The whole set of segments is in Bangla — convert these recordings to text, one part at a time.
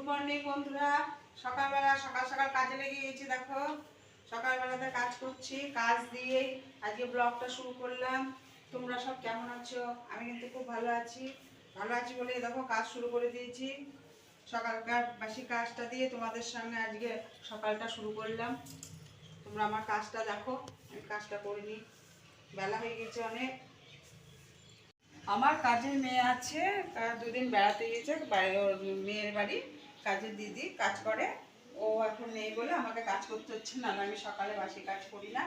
গুড মর্নিং বন্ধুরা। সকালবেলা, সকাল সকাল কাজে লেগে গেছি দেখো। সকালবেলাতে কাজ করছি, কাজ দিয়েই আজকে ব্লগটা শুরু করলাম। তোমরা সব কেমন আছো? আমি কিন্তু খুব ভালো আছি। ভালো আছি বলে দেখো, কাজ শুরু করে দিয়েছি। সকালকার বাসি কাজটা দিয়ে তোমাদের সামনে আজকে সকালটা শুরু করলাম। তোমরা আমার কাজটা দেখো, আমি কাজটা করিনি বেলা হয়ে গেছে অনেক। আমার কাজের মেয়ে আছে দুদিন বেড়াতে গিয়েছে মেয়ের বাড়ি। কাজের দিদি কাজ করে। ও এখন নেই বলে আমাকে কাজ করতে হচ্ছে না, আমি সকালে বাসি কাজ করি না।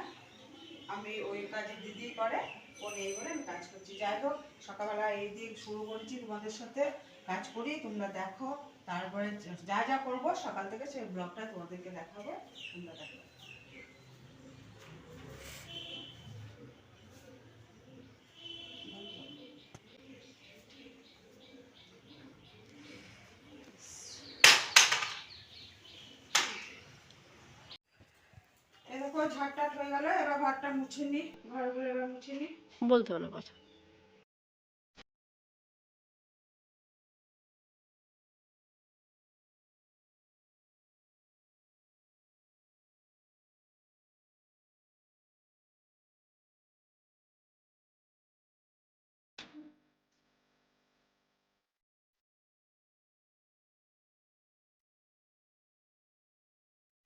আমি ওই কাজের দিদি করে, ও নেই বলে আমি কাজ করছি। যাই হোক, সকালবেলা এই দিক শুরু করছি তোমাদের সাথে কাজ করি, তোমরা দেখো। তারপরে যা যা করব, সকাল থেকে সেই ব্লগটা তোমাদেরকে দেখাবো, তোমরা দেখো। দেখো হয়ে গেল এবার ভাতটা মুছে নি ঘরগুলো এবার মুছে নি। বলতে হলো কথা।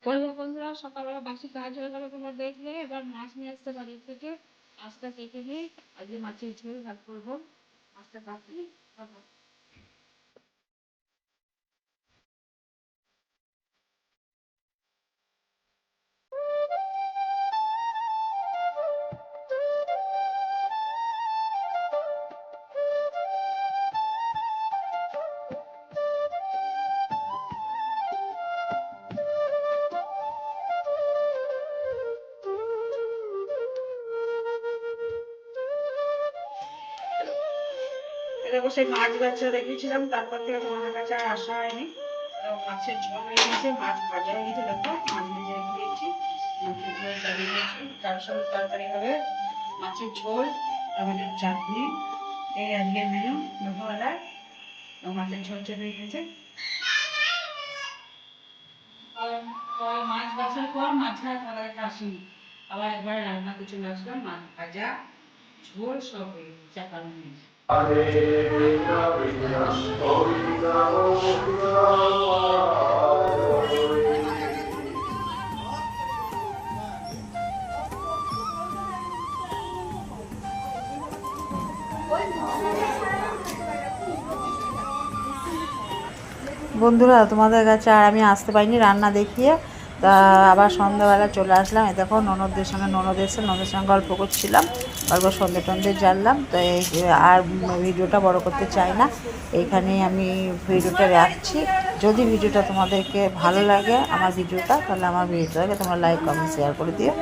বলব বন্ধুরা? সকালবেলা বাসি কাজ হয়ে গেল, তোমরা দেখলে? এবার মাছ নিয়ে আসতে পারি থেকে মাছটা কেটে নিই, আজকে মাছের ঝোল ভাত করব। মাছটা কাটি দেখো সেই মাছ বাচ্চা দেখিয়েছিলাম, তারপর থেকে তোমাদের কাছে আর আসা হয়নি। মাছের ঝোল হয়ে গেছে, মাছ ভাজা হয়ে গেছে, দেখো, মাছ ভেজে চালিয়ে দিয়েছি। তার সঙ্গে তরকারি হবে মাছের ঝোল, টমেটোর চাটনি, এই আজকে মেনু দুপুরবেলায়। মাছের ঝোল চলে গেছে। মাছ বাছার পর মাছ ভাজা তরকারিটা আসেনি। আবার একবার রান্না কিছু আসলাম, মাছ ভাজা, ঝোল সব হয়ে গেছে, চাপানো হয়েছে বন্ধুরা তোমাদের কাছে আর আমি আসতে পারিনি রান্না দেখিয়ে। তা আবার সন্ধ্যাবেলা চলে আসলাম। এ দেখো, ননদদের সঙ্গে ননদ এসে ননদের সঙ্গে গল্প করছিলাম, গল্প সন্ধ্যে টন্ধে জানলাম। তো এই আর ভিডিওটা বড় করতে চাই না। এইখানেই আমি ভিডিওটা রাখছি। যদি ভিডিওটা তোমাদেরকে ভালো লাগে আমার ভিডিওটা, তাহলে আমার ভিডিওটাকে তোমরা লাইক কমেন্ট শেয়ার করে দিও।